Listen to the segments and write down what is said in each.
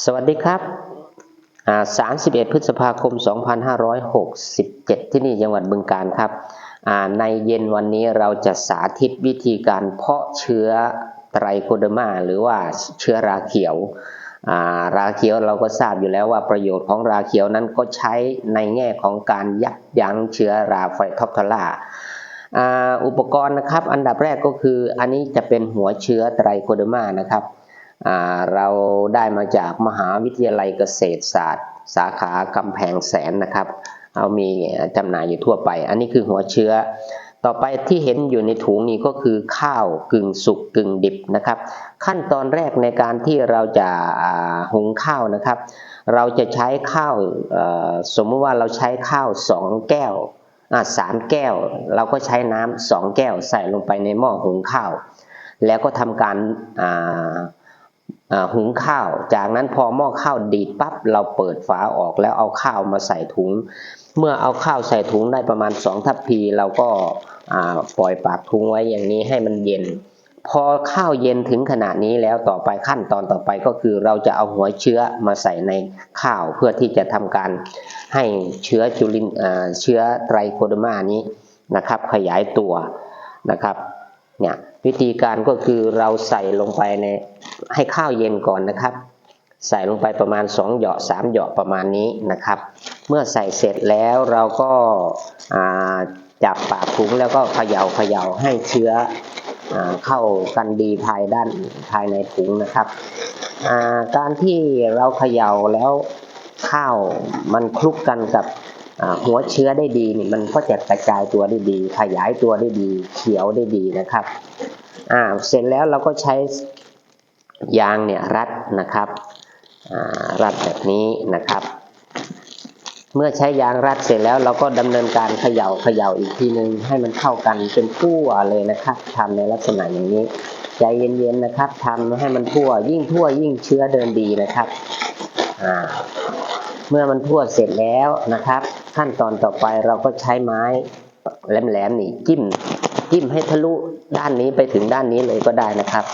สวัสดีครับ 31 พฤษภาคม 2567 ที่นี่จังหวัดบึงการครับ ในเย็นวันนี้เราจะสาธิตวิธีการเพาะเชื้อไตรโคเดมาหรือว่าเชื้อราเขียวาราเขียวเราก็ทราบอยู่แล้วว่าประโยชน์ของราเขียวนั้นก็ใช้ในแง่ของการยับยั้งเชื้อราไฟท็อปทลาอ่าอุปกรณ์นะครับ อันดับแรกก็คืออันนี้จะเป็นหัวเชื้อไตรโคเดมานะครับ เราได้มาจากมหาวิทยาลัยเกษตรศาสตร์ สาขากำแพงแสนนะครับ เอามีจำหน่ายอยู่ทั่วไป อันนี้คือหัวเชื้อ ต่อไปที่เห็นอยู่ในถุงนี้ก็คือข้าวกึ่งสุกกึ่งดิบนะครับ ขั้นตอนแรกในการที่เราจะหุงข้าวนะครับ เราจะใช้ข้าวสมมติว่าเราใช้ข้าวสองแก้วสามแก้ว เราก็ใช้น้ำสองแก้วใส่ลงไปในหม้อหุงข้าว แล้วก็ทำการอ่า หุงข้าว จากนั้นพอหม้อข้าวดีดปั๊บเราเปิดฝาออกแล้วเอาข้าวมาใส่ถุง เมื่อเอาข้าวใส่ถุงได้ประมาณสองทัพพีเราก็ปล่อยปากถุงไว้อย่างนี้ให้มันเย็น พอข้าวเย็นถึงขนาดนี้แล้วต่อไปขั้นตอนต่อไปก็คือเราจะเอาหัวเชื้อมาใส่ในข้าวเพื่อที่จะทำการให้เชื้อจุลินเชื้อไตรโคดมานี้นะครับ ขยายตัวนะครับ เนี่ยวิธีการก็คือเราใส่ลงไปในให้ข้าวเย็นก่อนนะครับ ใส่ลงไปประมาณ2เหยาะ3เหยาะประมาณนี้นะครับ เมื่อใส่เสร็จแล้วเราก็จับปากถุงแล้วก็เขย่าเขย่าให้เชื้ออเข้ากันดีภายด้านภายในถุงนะครับการที่เราเขย่าแล้วข้าวมันคลุกกันกับ หัวเชื้อได้ดีนี่มันก็จะกระจายตัวได้ดี ขยายตัวได้ดี เขียวได้ดีนะครับอ่าเสร็จแล้วเราก็ใช้ยางเนี่ยรัดนะครับอ่ารัดแบบนี้นะครับ เมื่อใช้ยางรัดเสร็จแล้วเราก็ดำเนินการเขย่าเขย่าอีกทีนึงให้มันเข้ากันเป็นทั่วเลยนะครับทำในลักษณะอย่างนี้ ใจเย็นๆนะครับทำให้มันทั่วยิ่งทั่วยิ่งเชื้อเดินดีนะครับอ่าเมื่อมันทั่วเสร็จแล้วนะครับ ขั้นตอนต่อไปเราก็ใช้ไม้แหลมๆนี่จิ้มจิ้มให้ทะลุด้านนี้ไปถึงด้านนี้เลยก็ได้นะครับ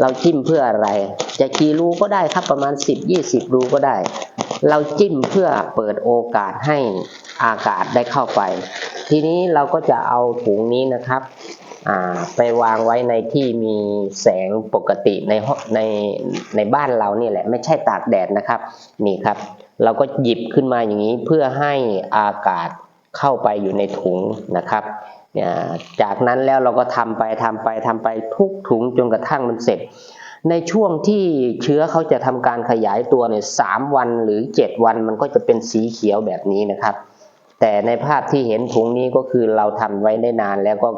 เราจิ้มเพื่ออะไร จะกี่รูก็ได้ครับประมาณ 10-20 รูก็ได้ เราจิ้มเพื่อเปิดโอกาสให้อากาศได้เข้าไป ทีนี้เราก็จะเอาถุงนี้นะครับไปวางไว้ในที่มีแสงปกติในในในบ้านเรานี่แหละ ไม่ใช่ตากแดดนะครับ นี่ครับ เราก็หยิบขึ้นมาอย่างนี้เพื่อให้อากาศเข้าไปอยู่ในถุงนะครับ จากนั้นแล้วเราก็ทำไปทำไปทำไปทุกถุงจนกระทั่งมันเสร็จ ในช่วงที่เชื้อเขาจะทำการขยายตัวเนี่ยสามวันหรือเจ็ดวันมันก็จะเป็นสีเขียวแบบนี้นะครับ แต่ในภาพที่เห็นถุงนี้ก็คือเราทำไว้ได้นานแล้วก็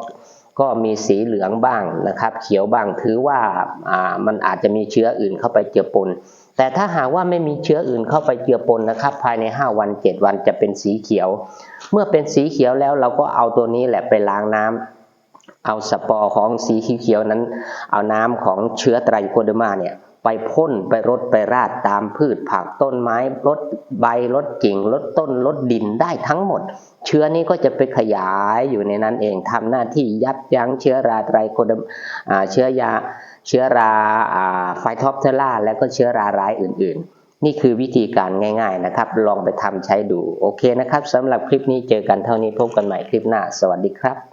ก็มีสีเหลืองบ้างนะครับ เขียวบ้างถือว่าอ่ามันอาจจะมีเชื้ออื่นเข้าไปเจือปน แต่ถ้าหากว่าไม่มีเชื้ออื่นเข้าไปเจือปนนะครับ ภายใน 5 วัน 7 วันจะเป็นสีเขียว เมื่อเป็นสีเขียวแล้วเราก็เอาตัวนี้แหละไปล้างน้ำเอาสปอร์ของสีเขียวนั้น เอาน้ำของเชื้อไตรโคเดอร์มาเนี่ย ไปพ่นไปรดไปราดตามพืชผักต้นไม้ลดใบลดกิ่งลดต้นลดดินได้ทั้งหมด เชื้อนี้ก็จะไปขยายอยู่ในนั้นเองทำหน้าที่ยับยั้งเชื้อราไตรโคเดอร์อ่าเชื้อยาเชื้อราอ่าไฟท็อปเทล่าและก็เชื้อราร้ายอื่น ๆ นี่คือวิธีการง่ายๆนะครับ ลองไปทำใช้ดู โอเคนะครับสำหรับคลิปนี้เจอกันเท่านี้พบกันใหม่คลิปหน้า สวัสดีครับ